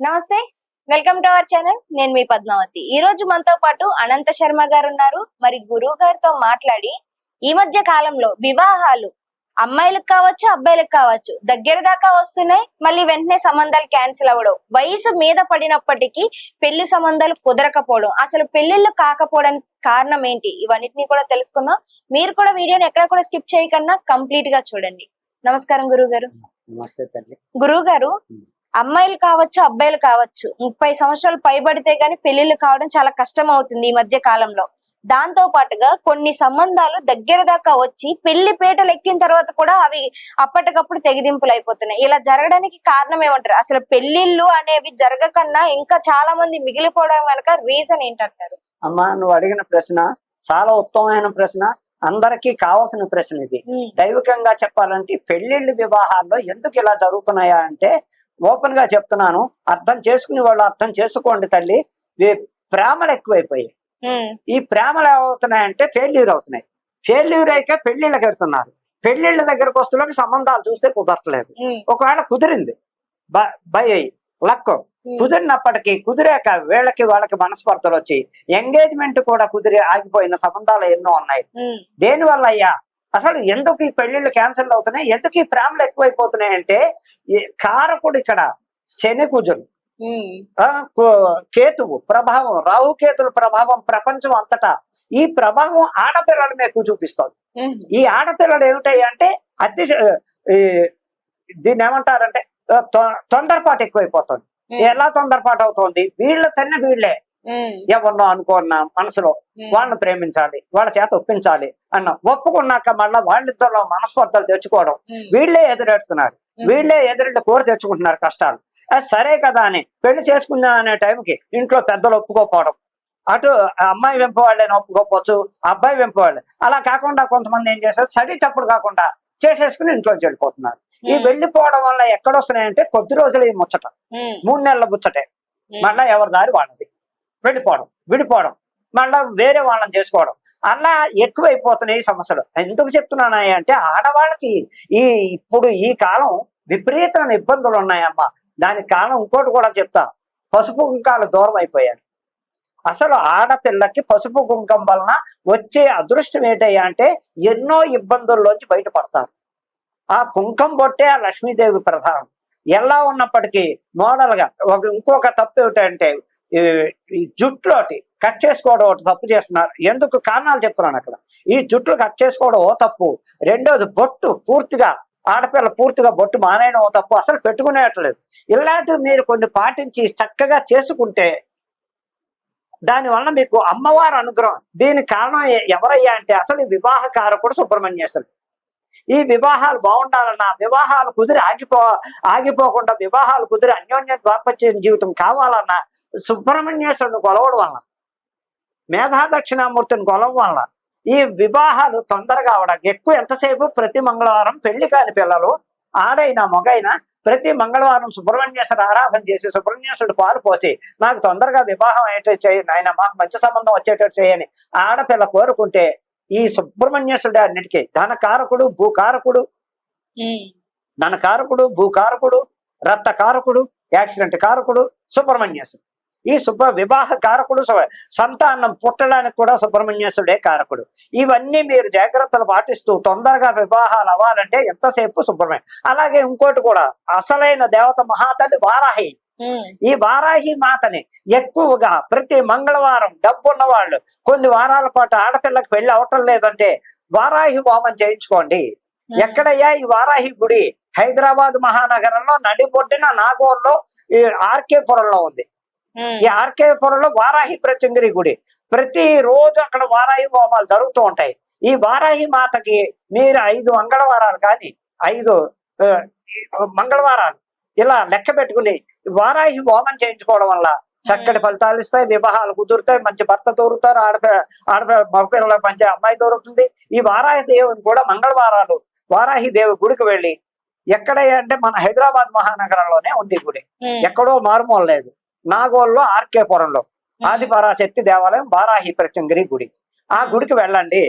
నమస్తే welcome to our channel. నేను మీ పద్మావతి. ఈ రోజు మనతో పాటు అనంత శర్మ గారు ఉన్నారు మరి గురువు గారితో మాట్లాడి ఈ మధ్య కాలంలో వివాహాలు అమ్మాయిలకు కావచ్చు అబ్బాయిలకు కావచ్చు దగ్గర దాకా వస్తున్నాయి. మళ్ళీ వెంటనే సంబంధాలు క్యాన్సిల్ అవ్వడం వయసు మీద పడినప్పటికీ పెళ్ళి సంబంధాలు కుదరకపోవడం అసలు పెళ్ళిళ్ళు కాకపోవడానికి కారణం ఏంటి? ఇవన్నిటిని కూడా తెలుసుకుందాం. మీరు కూడా వీడియోని ఎక్కడ కూడా స్కిప్ చేయకుండా కంప్లీట్గా చూడండి. నమస్కారం గురువు గారు. గురువు గారు అమ్మాయిలు కావచ్చు అబ్బాయిలు కావచ్చు ముప్పై సంవత్సరాలు పైబడితే గాని పెళ్ళిళ్ళు కావడం చాలా కష్టం అవుతుంది ఈ మధ్య కాలంలో. దాంతో పాటుగా కొన్ని సంబంధాలు దగ్గర దాకా వచ్చి పెళ్ళి పీటలు ఎక్కిన తర్వాత కూడా అవి అప్పటికప్పుడు తెగిదింపులు అయిపోతున్నాయి. ఇలా జరగడానికి కారణం ఏమంటారు? అసలు పెళ్ళిళ్ళు అనేవి జరగకన్నా ఇంకా చాలా మంది మిగిలిపోవడం వెనక రీజన్ ఏంటంటారు? అమ్మా నువ్వు అడిగిన ప్రశ్న చాలా ఉత్తమమైన ప్రశ్న అందరికీ కావాల్సిన ప్రశ్న ఇది. దైవికంగా చెప్పాలంటే పెళ్ళిళ్ళు వివాహాల్లో ఎందుకు ఇలా జరుగుతున్నాయా అంటే ఓపెన్గా చెప్తున్నాను. అర్థం చేసుకునే వాళ్ళు అర్థం చేసుకోండి తల్లి. ప్రేమలు ఎక్కువైపోయాయి. ఈ ప్రేమలు ఏమవుతున్నాయంటే ఫెయిల్యూర్ అవుతున్నాయి. ఫెయిల్యూర్ అయితే పెళ్ళిళ్ళకి వెళ్తున్నారు. పెళ్ళిళ్ళ దగ్గరకు వస్తున్నకి సంబంధాలు చూస్తే కుదరట్లేదు. ఒకవేళ కుదిరింది బ- లక్ కుదిరినప్పటికీ కుదిరాక వీళ్ళకి వాళ్ళకి మనస్పర్ధలు వచ్చి ఎంగేజ్మెంట్ కూడా కుదిరి ఆగిపోయిన సంబంధాలు ఎన్నో ఉన్నాయి. ఉమ్, దేని వల్ల అయ్యా? అసలు ఎందుకు ఈ పెళ్ళిళ్ళు క్యాన్సిల్ అవుతున్నాయి? ఎందుకు ఈ ప్రేమలు ఎక్కువైపోతున్నాయి అంటే కారకుడు ఇక్కడ శని కుజులు కేతువు ప్రభావం రాహుకేతుల ప్రభావం ప్రపంచం అంతటా. ఈ ప్రభావం ఆడపిల్లల మీద చూపిస్తోంది ఈ ఆడపిల్లలు ఏమిటాయి అంటే అతి దీన్ని ఏమంటారంటే తొందరపాటు ఎక్కువైపోతుంది. ఎలా తొందరపాటు అవుతోంది? వీళ్ళ తన్న వీళ్ళే. ఎవరినో అనుకున్నా మనసులో వాళ్ళని ప్రేమించాలి వాళ్ళ చేత ఒప్పించాలి అన్న ఒప్పుకున్నాక మళ్ళా వాళ్ళిద్దరిలో మనస్పర్ధలు తెచ్చుకోవడం. వీళ్ళే ఎదురెడుతున్నారు. వీళ్ళే ఎదురెళ్ళి కోరి తెచ్చుకుంటున్నారు కష్టాలు. అది సరే కదా అని పెళ్ళి చేసుకుందాం అనే టైంకి ఇంట్లో పెద్దలు ఒప్పుకోకపోవడం. అటు ఆ అమ్మాయి వెంపు వాళ్ళని ఒప్పుకోకపోవచ్చు అబ్బాయి వెంపు వాళ్ళే అలా కాకుండా కొంతమంది ఏం చేస్తారు సడి తప్పుడు కాకుండా చేసేసుకుని ఇంట్లో వెళ్ళిపోతున్నారు. ఈ వెళ్ళిపోవడం వల్ల ఎక్కడొస్తున్నాయంటే కొద్ది రోజులు ఈ ముచ్చట. మూడు నెలల ముచ్చటే. మళ్ళా ఎవరి దారి వాళ్ళది. వెళ్ళిపోవడం విడిపోవడం మళ్ళీ వేరే వాళ్ళని చేసుకోవడం. అలా ఎక్కువైపోతున్నాయి సమస్యలు. ఎందుకు చెప్తున్నాను అంటే ఆడవాళ్ళకి ఈ ఇప్పుడు ఈ కాలం విపరీతమైన ఇబ్బందులు ఉన్నాయమ్మా. దానికి కారణం ఇంకోటి కూడా చెప్తా. పసుపు కుంకాలు దూరం అయిపోయారు అసలు ఆడపిల్లకి పసుపు కుంకం వలన వచ్చే అదృష్టం ఏంటయ్యా అంటే ఎన్నో ఇబ్బందుల్లోంచి బయటపడతారు. ఆ కుంకం బొట్టే ఆ లక్ష్మీదేవి ప్రధానం. ఎలా ఉన్నప్పటికీ మోడల్గా ఒక ఇంకొక తప్పు ఏమిటంటే ఈ ఈ జుట్టులోటి కట్ చేసుకోవడం ఒకటి తప్పు చేస్తున్నారు. ఎందుకు? కారణాలు చెప్తున్నాను అక్కడ. ఈ జుట్లు కట్ చేసుకోవడం ఓ తప్పు. రెండోది బొట్టు పూర్తిగా ఆడపిల్ల పూర్తిగా బొట్టు మానేయడం ఓ తప్పు. అసలు పెట్టుకునేటలేదు ఇలాంటివి మీరు కొన్ని పాటించి చక్కగా చేసుకుంటే దాని వలన మీకు అమ్మవారు అనుగ్రహం. దీనికి కారణం ఎవరయ్యా అంటే అసలు ఈ వివాహ కారకుడు సుబ్రహ్మణ్యేశ్వరుడు. ఈ వివాహాలు బాగుండాలన్నా వివాహాలు కుదిరి ఆగిపో ఆగిపోకుండా వివాహాలు కుదిరి అన్యోన్య దాంపత్య జీవితం కావాలన్నా సుబ్రహ్మణ్యేశ్వరుని కొలవడం వలన మేధా దక్షిణామూర్తిని కొలవడం వల్ల ఈ వివాహాలు తొందరగా అవడం ఎక్కువ ఎంతసేపు? ప్రతి మంగళవారం పెళ్ళి కాని పిల్లలు ఆడైనా మగైనా ప్రతి మంగళవారం సుబ్రహ్మణ్యేశ్వర ఆరాధన చేసి సుబ్రహ్మణ్యేశ్వరుడు పాలు పోసి నాకు తొందరగా వివాహం అయ్యేటట్టు చేయండి ఆయన మాకు మంచి సంబంధం వచ్చేటట్టు చేయని ఆడపిల్ల కోరుకుంటే ఈ సుబ్రహ్మణ్యేశ్వరుడు అన్నిటికీ. ధనకారకుడు భూకారకుడు. ధనకారకుడు భూకారకుడు రక్త కారకుడు యాక్సిడెంట్ కారకుడు సుబ్రహ్మణ్యేశ్వరుడు ఈ సుబ్బ వివాహ కారకుడు సంతానం పుట్టడానికి కూడా సుబ్రహ్మణ్యేశ్వరుడే కారకుడు. ఇవన్నీ మీరు జాగ్రత్తలు పాటిస్తూ తొందరగా వివాహాలు అవ్వాలంటే ఎంతసేపు సుబ్రహ్మణ్యం. అలాగే ఇంకోటి కూడా అసలైన దేవత మహాతల్లి వారాహి. ఈ వారాహి మాతని ఎక్కువగా ప్రతి మంగళవారం డబ్బున్న వాళ్ళు కొన్ని వారాల పాటు ఆడపిల్లకి పెళ్ళి అవటం లేదంటే వారాహి హోమం చేయించుకోండి. ఎక్కడయ్యా ఈ వారాహి గుడి? హైదరాబాద్ మహానగరంలో నడిబొడ్డిన నాగోల్లో ఈ ఆర్కే పురంలో ఉంది ఈ ఆర్కే పురంలో వారాహి ప్రత్యంగిరి గుడి. ప్రతి రోజు అక్కడ వారాహి హోమాలు జరుగుతూ ఉంటాయి. ఈ వారాహి మాతకి మీరు ఐదు మంగళవారాలు కానీ ఐదు మంగళవారాలు ఇలా లెక్క పెట్టుకుని వారాహి హోమం చేయించుకోవడం వల్ల చక్కటి ఫలితాలు ఇస్తాయి వివాహాలు కుదురుతాయి మంచి భర్త దొరుకుతారు ఆడపి ఆడపి మగపిల్లలకు మంచి అమ్మాయి దొరుకుతుంది. ఈ వారాహి దేవుని కూడా మంగళవారాలు వారాహి దేవి గుడికి వెళ్ళి ఎక్కడ అంటే మన హైదరాబాద్ మహానగరంలోనే ఉంది గుడి. ఎక్కడో మారుమూల లేదు. నాగోల్లో ఆర్కే పురంలో ఆది పరాశక్తి దేవాలయం వారాహి ప్రత్యంగిరి గుడి. ఆ గుడికి వెళ్ళండి.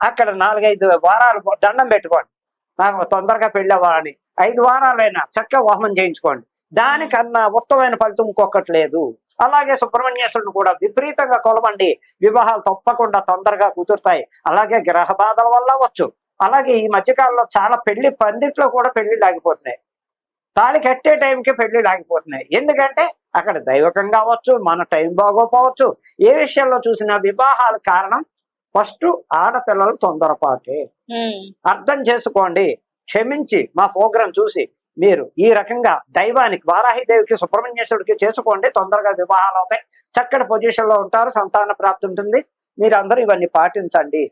అక్కడ నాలుగైదు వారాలు దండం పెట్టుకోండి. నాకు తొందరగా పెళ్ళి అవ్వాలని ఐదు వారాలైనా చక్కగా హోమం చేయించుకోండి. దానికన్నా ఉత్తమైన ఫలితం ఇంకొకటి లేదు. అలాగే సుబ్రహ్మణ్యేశ్వరుని కూడా విపరీతంగా కొలవండి. వివాహాలు తప్పకుండా తొందరగా కుదురుతాయి. అలాగే గ్రహ బాధల వల్ల అవ్వచ్చు. అలాగే ఈ మధ్యకాలంలో చాలా పెళ్ళి పందిట్లో కూడా పెళ్ళిళ్ళు ఆగిపోతున్నాయి తాళి కట్టే టైంకి పెళ్ళిళ్ళు ఆగిపోతున్నాయి ఎందుకంటే అక్కడ దైవకంగా అవ్వచ్చు మన టైం బాగోపోవచ్చు ఏ విషయంలో చూసినా వివాహాల కారణం ఫస్ట్ ఆడపిల్లలు తొందరపాటే. అర్థం చేసుకోండి. క్షమించి మా ప్రోగ్రాం చూసి మీరు ఈ రకంగా దైవానికి వారాహిదేవికి సుబ్రహ్మణ్యేశ్వరుడికి చేసుకోండి. తొందరగా వివాహాలు అవుతాయి. చక్కటి పొజిషన్లో ఉంటారు. సంతాన ప్రాప్తి ఉంటుంది. మీరు అందరూ ఇవన్నీ పాటించండి.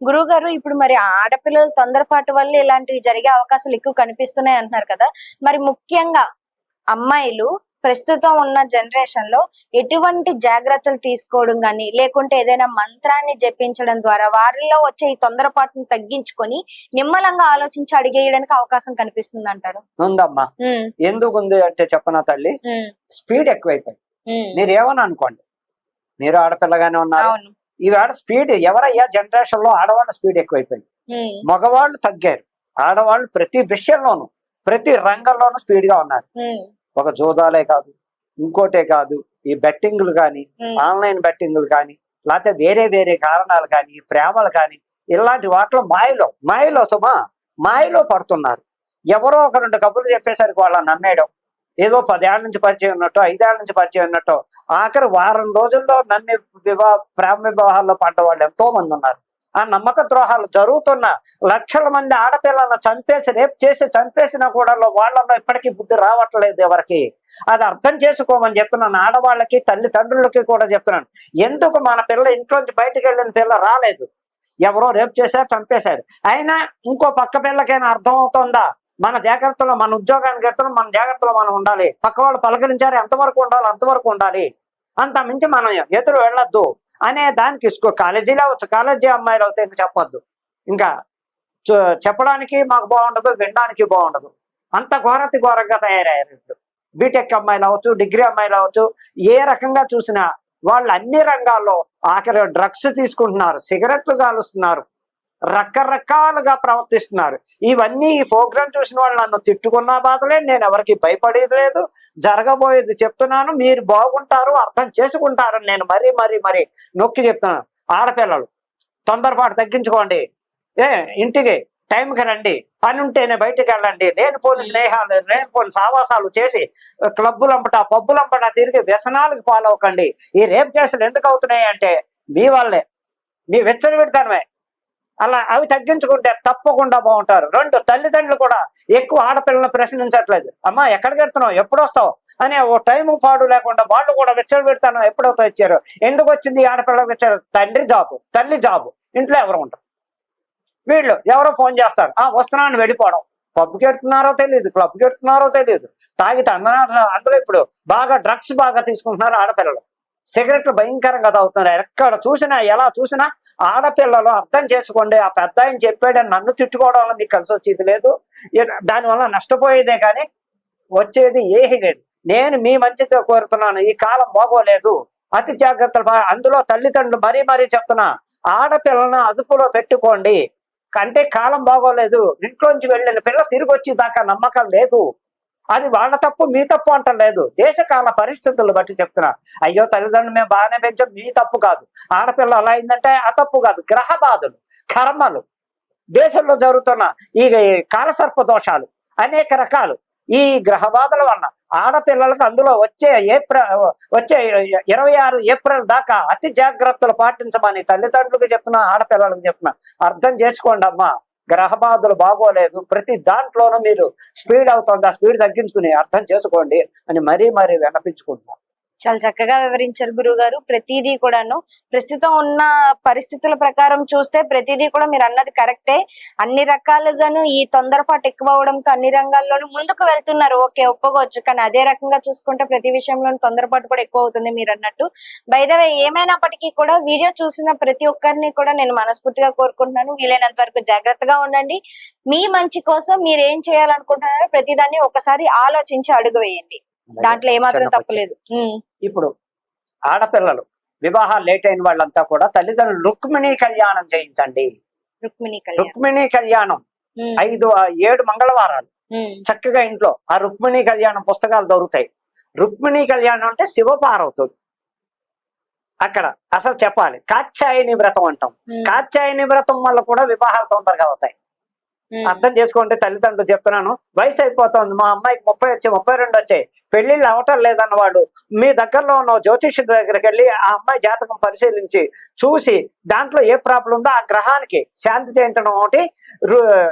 గురువు గారు ఇప్పుడు మరి ఆడపిల్లలు తొందరపాటు వల్ల ఇలాంటివి జరిగే అవకాశాలు ఎక్కువ కనిపిస్తున్నాయి అంటున్నారు కదా. మరి ముఖ్యంగా అమ్మాయిలు ప్రస్తుతం ఉన్న జనరేషన్లో ఎటువంటి జాగ్రత్తలు తీసుకోవడం గాని లేకుంటే ఏదైనా మంత్రాన్ని జపించడం ద్వారా వారిలో వచ్చే ఈ తొందరపాటును తగ్గించుకొని నిమ్మలంగా ఆలోచించి అడిగేయడానికి అవకాశం కనిపిస్తుంది అంటారు ఉందమ్మా. ఎందుకు ఉంది అంటే చెప్పనా తల్లి? స్పీడ్ ఎక్కువైపోయింది. మీరు ఏమని అనుకోండి? మీరు ఆడపిల్లగానే ఉన్నారు. ఈవేళ స్పీడ్ ఎవరయ్యా జనరేషన్లో ఆడవాళ్ళ స్పీడ్ ఎక్కువైపోయింది. మగవాళ్ళు తగ్గారు. ఆడవాళ్ళు ప్రతి విషయంలోనూ ప్రతి రంగంలోనూ స్పీడ్గా ఉన్నారు ఒక జోదాలే కాదు ఇంకోటే కాదు ఈ బెట్టింగ్లు కానీ ఆన్లైన్ బెట్టింగ్లు కానీ లేకపోతే వేరే వేరే కారణాలు కానీ ప్రేమలు కానీ ఇలాంటి వాటిలో మాయలో మాయలో సుమా మాయలో పడుతున్నారు. ఎవరో ఒక రెండు కబుర్లు చెప్పేసరికి వాళ్ళని నమ్మేయడం ఏదో పదేళ్ళ నుంచి పరిచయం ఉన్నట్టు ఐదేళ్ళ నుంచి పరిచయం ఉన్నట్టు ఆఖరి వారం రోజుల్లో నమ్మి వివాహ ప్రేమ వివాహాల్లో పడ్డ వాళ్ళు ఎంతో మంది ఉన్నారు. ఆ నమ్మక ద్రోహాలు జరుగుతున్న లక్షల మంది ఆడపిల్లలను చంపేసి రేపు చేసి చంపేసినా కూడా వాళ్ళలో ఇప్పటికీ బుద్ధి రావట్లేదు ఎవరికి. అది అర్థం చేసుకోమని చెప్తున్నాను. ఆడవాళ్ళకి తల్లిదండ్రులకి కూడా చెప్తున్నాను. ఎందుకు మన పిల్ల ఇంట్లోంచి బయటికి వెళ్ళిన పిల్ల రాలేదు? ఎవరో రేపు చేశారు చంపేశారు. అయినా ఇంకో పక్క పిల్లకైనా అర్థం అవుతుందా మన జాగ్రత్తలో మన ఉద్యోగానికి ఎడుతున్నాం మన జాగ్రత్తలో మనం ఉండాలి. పక్క వాళ్ళు పలకరించారు ఎంతవరకు ఉండాలి అంతవరకు ఉండాలి. అంత మించి మనం ఎదురు వెళ్ళొద్దు అనే దానికి ఇసుకో. కాలేజీలో కాలేజీ అమ్మాయిలు అవుతే ఇంకా చెప్పొద్దు? ఇంకా చ- చెప్పడానికి మాకు బాగుండదు వినడానికి బాగుండదు. అంత ఘోరతి ఘోరంగా తయారయ్యారు ఇప్పుడు బీటెక్ అమ్మాయిలు అవ్వచ్చు డిగ్రీ అమ్మాయిలు అవ్వచ్చు ఏ రకంగా చూసినా వాళ్ళు అన్ని రంగాల్లో ఆఖరి డ్రగ్స్ తీసుకుంటున్నారు సిగరెట్లు కాలుస్తున్నారు. రకరకాలుగా ప్రవర్తిస్తున్నారు. ఇవన్నీ ఈ ప్రోగ్రామ్ చూసిన వాళ్ళు నన్ను తిట్టుకున్న బాధలే నేను ఎవరికి భయపడేది లేదు. జరగబోయేది చెప్తున్నాను మీరు బాగుంటారు అర్థం చేసుకుంటారని నేను మరీ మరీ మరీ నొక్కి చెప్తున్నాను. ఆడపిల్లలు తొందరపాటు తగ్గించుకోండి. ఏ ఇంటికి టైంకి రండి. పని ఉంటేనే బయటికి వెళ్ళండి. లేనిపోని స్నేహాలు లేనిపోని సావాసాలు చేసి క్లబ్బులంపట పబ్బులంపట తిరిగి వ్యసనాలకు పాలవకండి ఈ రేప్ కేసులు ఎందుకు అవుతున్నాయి అంటే మీ వల్లే. మీ వెచ్చని పెడతానమే అలా అవి తగ్గించుకుంటే తప్పకుండా బాగుంటారు. రెండు తల్లిదండ్రులు కూడా ఎక్కువ ఆడపిల్లలను ప్రశ్నించట్లేదు. అమ్మా ఎక్కడికి వెళ్తున్నావు? ఎప్పుడు వస్తావు? అనే ఓ టైం పాడు లేకుండా వాళ్ళు కూడా విచ్చలు పెడతాను ఎప్పుడవుతా ఇచ్చారు. ఎందుకు వచ్చింది ఆడపిల్లలకు ఇచ్చారు వచ్చారు తండ్రి జాబు తల్లి జాబు. ఇంట్లో ఎవరు ఉంటారు వీళ్ళు ఎవరో ఫోన్ చేస్తారు. ఆ వస్తున్నాను వెళ్ళిపోవడం. పబ్కి ఎడుతున్నారో తెలియదు క్లబ్కి ఎడుతున్నారో తెలియదు తాగితే అందరూ అందులో ఇప్పుడు బాగా డ్రగ్స్ బాగా తీసుకుంటున్నారు ఆడపిల్లలు. సిగరెట్లు భయంకరంగా తాగుతున్నారు. ఎక్కడ చూసినా ఎలా చూసినా ఆడపిల్లలు అర్థం చేసుకోండి ఆ పెద్ద ఆయన చెప్పాడని నన్ను తిట్టుకోవడం వల్ల మీకు కలిసి వచ్చేది లేదు. దానివల్ల నష్టపోయేదే కానీ వచ్చేది ఏమీ లేదు. నేను మీ మంచితో కోరుతున్నాను ఈ కాలం బాగోలేదు. అతి జాగ్రత్తలు అందులో తల్లిదండ్రులు మరీ మరీ చెప్తున్నా ఆడపిల్లను అదుపులో పెట్టుకోండి. కంటే కాలం బాగోలేదు. ఇంట్లోంచి వెళ్ళిన పిల్ల తిరిగి వచ్చేదాకా నమ్మకం లేదు. అది వాళ్ళ తప్పు మీ తప్పు అంటలేదు. దేశకాల పరిస్థితులు బట్టి చెప్తున్నా. అయ్యో తల్లిదండ్రులు మేము బాగానే పెంచాం మీ తప్పు కాదు. ఆడపిల్ల అలా అయిందంటే ఆ తప్పు కాదు. గ్రహ బాధలు కర్మలు. దేశంలో జరుగుతున్న ఈ కాలసర్ప దోషాలు అనేక రకాలు ఈ గ్రహ బాధల వల్ల ఆడపిల్లలకు అందులో వచ్చే ఏప్రిల్ వచ్చే ఇరవై ఆరు ఏప్రిల్ దాకా అతి జాగ్రత్తలు పాటించమని తల్లిదండ్రులకు చెప్తున్నా ఆడపిల్లలకు చెప్తున్నా. అర్థం చేసుకోండి అమ్మా గ్రహబాధలు బాగోలేదు. ప్రతి దాంట్లోనూ మీరు స్పీడ్ అవుతుంది. ఆ స్పీడ్ తగ్గించుకుని అర్థం చేసుకోండి అని మరీ మరీ విన్నపించుకుంటున్నాం. చాలా చక్కగా వివరించారు గురువు గారు ప్రతిదీ కూడాను ప్రస్తుతం ఉన్న పరిస్థితుల ప్రకారం చూస్తే ప్రతిదీ కూడా మీరు అన్నది కరెక్టే. అన్ని రకాలుగాను ఈ తొందరపాటు ఎక్కువ అవడంతో అన్ని రంగాల్లోనూ ముందుకు వెళ్తున్నారు. ఓకే ఒప్పుకోవచ్చు. కానీ అదే రకంగా చూసుకుంటే ప్రతి విషయంలోనూ తొందరపాటు కూడా ఎక్కువ అవుతుంది మీరు అన్నట్టు. బైదవే ఏమైనప్పటికీ కూడా వీడియో చూసిన ప్రతి ఒక్కరిని కూడా నేను మనస్ఫూర్తిగా కోరుకుంటున్నాను. వీలైనంత వరకు జాగ్రత్తగా ఉండండి. మీ మంచి కోసం మీరు ఏం చేయాలనుకుంటున్నారో ప్రతిదాన్ని ఒకసారి ఆలోచించి అడుగు వేయండి. దాంట్లో ఏమాత్రం తప్పలేదు ఇప్పుడు ఆడపిల్లలు వివాహాలు లేట్ అయిన వాళ్ళంతా కూడా తల్లిదండ్రులు రుక్మిణీ కళ్యాణం చేయించండి. రుక్మిణి కళ్యాణ్. ఐదు ఏడు మంగళవారాలు. చక్కగా ఇంట్లో ఆ రుక్మిణీ కళ్యాణం పుస్తకాలు దొరుకుతాయి. రుక్మిణీ కళ్యాణం అంటే శివపార్వతుడు. అక్కడ అసలు చెప్పాలి. కాత్యాయని వ్రతం అంటాం. ఉమ్, కాత్యాయని వ్రతం వల్ల కూడా వివాహాలు తొందరగా అవుతాయి. అర్థం చేసుకుంటే తల్లిదండ్రులు చెప్తున్నాను. వయసు అయిపోతుంది. మా అమ్మాయికి ముప్పై వచ్చి ముప్పై రెండు వచ్చాయి. పెళ్ళిళ్ళు అవటం లేదన్నవాడు మీ దగ్గరలో ఉన్న జ్యోతిష్యుడి దగ్గరికి వెళ్ళి ఆ అమ్మాయి జాతకం పరిశీలించి చూసి దాంట్లో ఏ ప్రాబ్లం ఉందో ఆ గ్రహానికి శాంతి చేయించడం ఒకటి రు-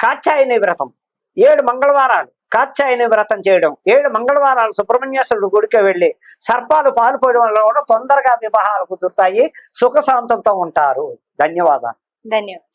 కాత్యాయని వ్రతం. ఏడు మంగళవారాలు కాత్యాయని వ్రతం చేయడం. ఏడు మంగళవారాలు సుబ్రహ్మణ్యేశ్వరుడు గుడికి వెళ్ళి సర్పాలు పాల్పోయడం వల్ల కూడా తొందరగా వివాహాలు కుదురుతాయి. సుఖ శాంతంతో ఉంటారు. ధన్యవాదాలు. ధన్యవాదాలు.